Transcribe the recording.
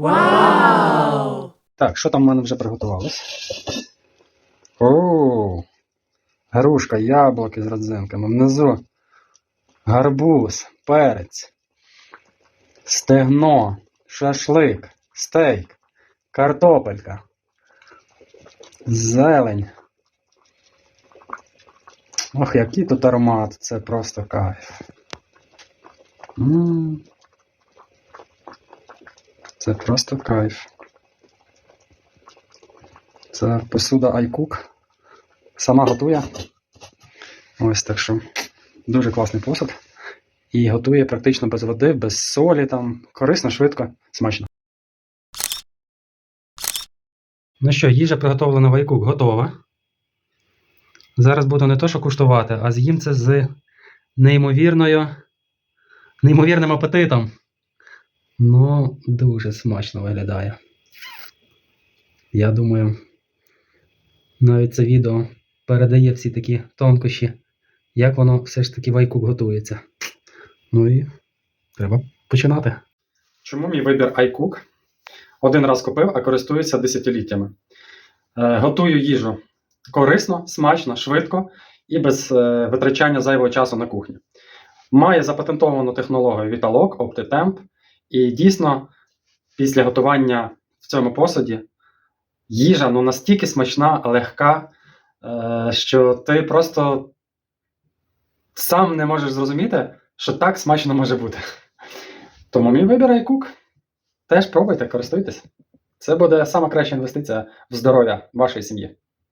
Вау! Так, що там в мене вже приготувалось? О, грушка, яблуки з родзинками. Внизу гарбуз, перець, стегно, шашлик, стейк, картопелька, зелень. Ох, який тут аромат, це просто кайф. М. Це просто кайф. Це посуда iCook. Сама готує. Ось так що дуже класний посуд. І готує практично без води, без солі, там корисно, швидко, смачно. Ну що, їжа приготовлена в iCook готова. Зараз буду не то, що куштувати, а з'їм це з неймовірною, неймовірним апетитом. Ну, дуже смачно виглядає. Я думаю, навіть це відео передає всі такі тонкощі, як воно все ж таки в iCook готується. Ну і треба починати. Чому мій вибір iCook? Один раз купив, а користуюся десятиліттями. Е, готую їжу корисно, смачно, швидко і без е, витрачання зайвого часу на кухні. Має запатентовану технологію Vitalog OptiTemp, і дійсно, після готування в цьому посуді їжа ну, настільки смачна, легка, е, що ти просто сам не можеш зрозуміти, що так смачно може бути. Тому мій вибір iCook. Теж пробуйте, користуйтесь. Це буде сама краща інвестиція в здоров'я вашої сім'ї.